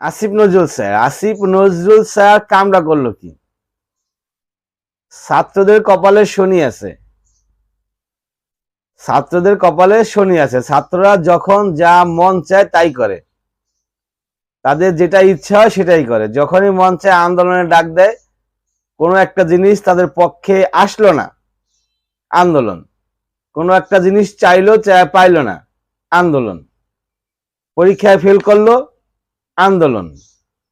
Asif Nazrul sir, Asif Nazrul sir কামটা করল কি? ছাত্রদের কপালে শনি আছে। ছাত্রদের কপালে শনি আছে। ছাত্ররা যখন যা মন চায় তাই করে। তাদের যেটা ইচ্ছা হয় সেটাই করে। যখনই মন চায় আন্দোলনে ডাক দেয়, কোনো একটা জিনিস তাদের পক্ষে আসলো না, আন্দোলন। কোনো একটা জিনিস চাইলো পাইলো না, আন্দোলন। পরীক্ষায় ফেল করল আন্দোলন।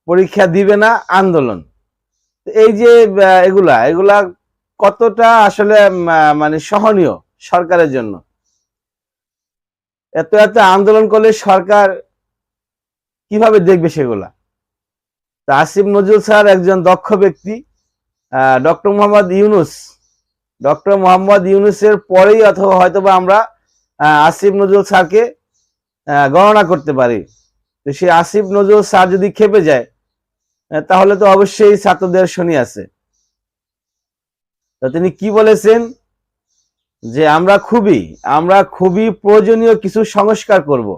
পরীক্ষা দিবে না, আন্দোলন। এই যে এগুলা এগুলা কতটা আসলে মানে সহনীয় সরকারের জন্য? এত এত আন্দোলন করলে সরকার কীভাবে দেখবে সেগুলা? তা আসিফ নজরুল স্যার একজন দক্ষ ব্যক্তি ডক্টর মোহাম্মদ ইউনুস। ডক্টর মোহাম্মদ ইউনুসের পরেই অথবা হয়তোবা আমরা আসিফ নজরুল স্যারকে গণনা করতে পারি। তো সেই আসিফ নজরুল স্যার যদি খেপে যায় তাহলে তো অবশ্যই ছাত্রদের শনি আছে। তিনি কি বলেছেন? যে আমরা খুবই আমরা খুবই প্রয়োজনীয় কিছু সংস্কার করব।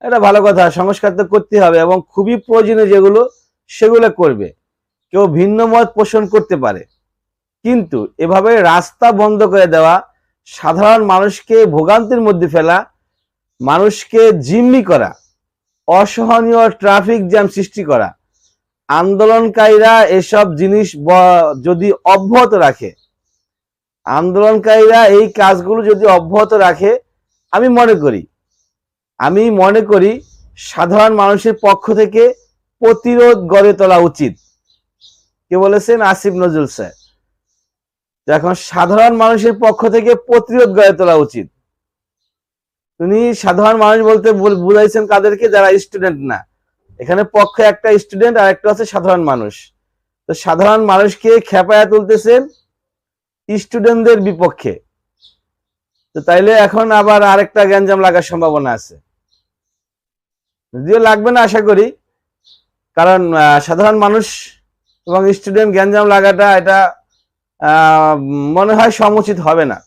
এটা ভালো কথা, সংস্কার তো করতে হবে এবং খুবই প্রয়োজনীয় যেগুলো, সেগুলো করবে। কেউ ভিন্ন মত পোষণ করতে পারে। কিন্তু এভাবে রাস্তা বন্ধ করে দেওয়া, সাধারণ মানুষকে ভোগান্তির মধ্যে ফেলা, মানুষকে জিম্মি করা অসহনীয় ট্রাফিক জ্যাম সৃষ্টি করা। আন্দোলনকারীরা এসব জিনিস যদি অব্যাহত রাখে, আন্দোলনকারীরা এই কাজগুলো যদি অব্যাহত রাখে, আমি মনে করি, আমি মনে করি সাধারণ মানুষের পক্ষ থেকে প্রতিরোধ গড়ে তোলা উচিত। কে বলেছেন? আসিফ নজরুল স্যার। এখন সাধারণ মানুষের পক্ষ থেকে প্রতিরোধ গড়ে তোলা উচিত। তিনি সাধারণ মানুষ বলতে বুঝাইছেন কাদেরকে যারা স্টুডেন্ট না। এখানে পক্ষে একটা স্টুডেন্ট আর একটা হচ্ছে সাধারণ মানুষ। তো সাধারণ মানুষকে খেপায়া তুলতেছেন স্টুডেন্টদের বিপক্ষে। তো তাইলে এখন আবার আরেকটা গ্যাঞ্জাম লাগার সম্ভাবনা আছে। যদিও লাগবে না আশা করি, কারণ সাধারণ মানুষ এবং স্টুডেন্ট গ্যাঞ্জাম লাগাটা এটা মনে হয় সমুচিত হবে না।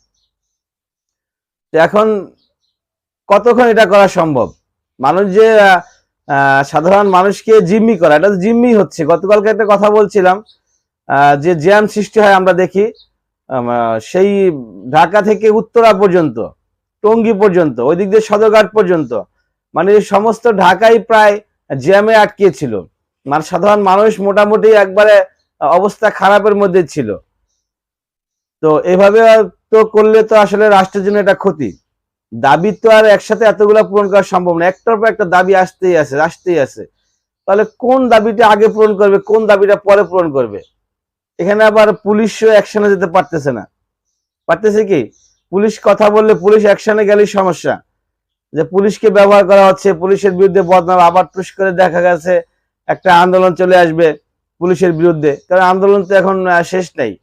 এখন কতক্ষণ এটা করা সম্ভব? মানুষ যে সাধারণ মানুষকে জিম্মি করা, এটা জিম্মি হচ্ছে। গতকালকে একটা কথা বলছিলাম যে জ্যাম সৃষ্টি হয় আমরা দেখি সেই ঢাকা থেকে উত্তরা পর্যন্ত, টঙ্গী পর্যন্ত ওই দিক দিয়ে সদরঘাট পর্যন্ত মানে সমস্ত ঢাকাই প্রায় জ্যামে আটকে ছিল মানে সাধারণ মানুষ মোটামুটি একবারে অবস্থা খারাপের মধ্যে ছিল। তো এভাবে তো করলে তো আসলে রাষ্ট্রের জন্য এটা ক্ষতি। দাবি তো আর একসাথে এতগুলা পূরণ করা সম্ভব না। একটার পর একটা দাবি আসতেই আছে আসতেই আছে। তাহলে কোন দাবিটা আগে পূরণ করবে, কোন দাবিটা পরে পূরণ করবে? এখানে আবার পুলিশও অ্যাকশনে যেতে পারতেছে না। পারতেছে কি? পুলিশ কথা বললে পুলিশ অ্যাকশনে গেলেই সমস্যা। যে পুলিশকে ব্যবহার করা হচ্ছে, পুলিশের বিরুদ্ধে বদনাম আবার টুস করে দেখা গেছে, একটা আন্দোলন চলে আসবে পুলিশের বিরুদ্ধে। কারণ আন্দোলন তো এখন শেষ নেই।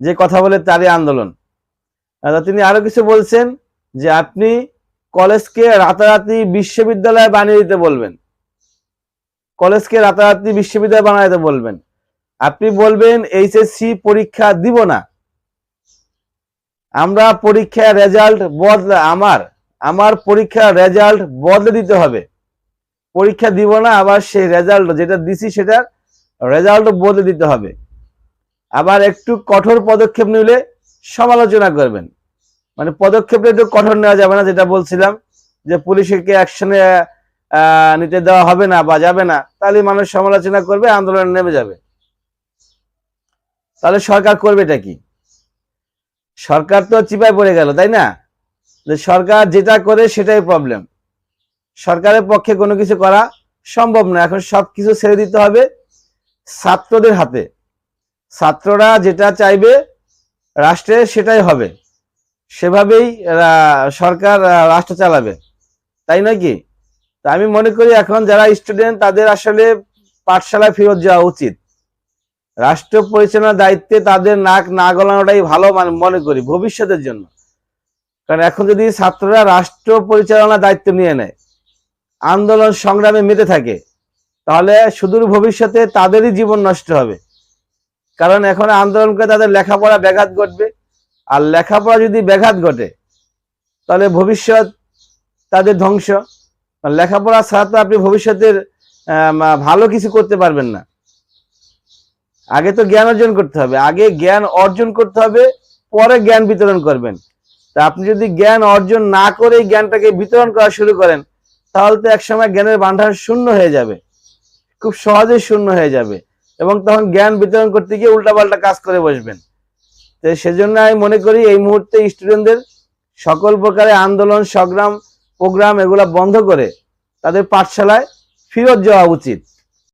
যে কথা বলে তারই আন্দোলন। তিনি আরও কিছু বলছেন? যে আপনি কলেজকে রাতারাতি বিশ্ববিদ্যালয় বানিয়ে দিতে বলবেন। কলেজকে রাতারাতি বিশ্ববিদ্যালয় বানাইতে বলবেন। আপনি বলবেন, এইচএসসি পরীক্ষা দিব না। আমরা পরীক্ষার রেজাল্ট বদলে, আমার আমার পরীক্ষার রেজাল্ট বদলে দিতে হবে। পরীক্ষা দিব না, আবার সেই রেজাল্ট যেটা দিছি সেটার রেজাল্ট বদলে দিতে হবে। আবার একটু কঠোর পদক্ষেপ নিলে সমালোচনা করবেন। মানে পদক্ষেপটা একটু কঠোর নেওয়া যাবে না, যেটা বলছিলাম, যে পুলিশকে অ্যাকশনে নিতে দেওয়া হবে না বা যাবে না তাহলে মানুষ সমালোচনা করবে, আন্দোলনে নেমে যাবে। তাহলে সরকার করবে এটা কি? সরকার তো চিপায় পড়ে গেল, তাই না? যে সরকার যেটা করে সেটাই প্রবলেম সরকারের পক্ষে কোনো কিছু করা সম্ভব না, এখন সব কিছু ছেড়ে দিতে হবে ছাত্রদের হাতে। ছাত্ররা যেটা চাইবে রাষ্ট্রে সেটাই হবে। সেভাবেই সরকার রাষ্ট্র চালাবে। তাই নাকি তা আমি মনে করি এখন যারা স্টুডেন্ট তাদের আসলে পাঠশালায় ফেরত যাওয়া উচিত। রাষ্ট্র পরিচালনার দায়িত্বে তাদের নাক না গলানোটাই ভালো মনে করি ভবিষ্যতের জন্য। কারণ এখন যদি ছাত্ররা রাষ্ট্র পরিচালনার দায়িত্ব নিয়ে নেয়, আন্দোলন সংগ্রামে মেতে থাকে, তাহলে সুদূর ভবিষ্যতে তাদেরই জীবন নষ্ট হবে। কারণ এখন আন্দোলন করে তাদের লেখাপড়া ব্যাঘাত ঘটবে। আর লেখাপড়া যদি ব্যাঘাত ঘটে, তাহলে ভবিষ্যৎ তাদের ধ্বংস। লেখাপড়া ছাড়া তো আপনি ভবিষ্যতের ভালো কিছু করতে পারবেন না। আগে তো জ্ঞান অর্জন করতে হবে। আগে জ্ঞান অর্জন করতে হবে, পরে জ্ঞান বিতরণ করবেন। তা আপনি যদি জ্ঞান অর্জন না করে জ্ঞানটাকে বিতরণ করা শুরু করেন, তাহলে তো একসময় জ্ঞানের ভান্ডার শূন্য হয়ে যাবে। খুব সহজেই শূন্য হয়ে যাবে। এবং তখন জ্ঞান বিতরণ করতে গিয়ে উল্টাপাল্টা কাজ করে বসবেন। তো সেজন্য আমি মনে করি এই মুহূর্তে স্টুডেন্টদের সকল প্রকারের আন্দোলন, সংগ্রাম, প্রোগ্রাম এগুলা বন্ধ করে তাদের পাঠশালায় ফেরত যাওয়া উচিত।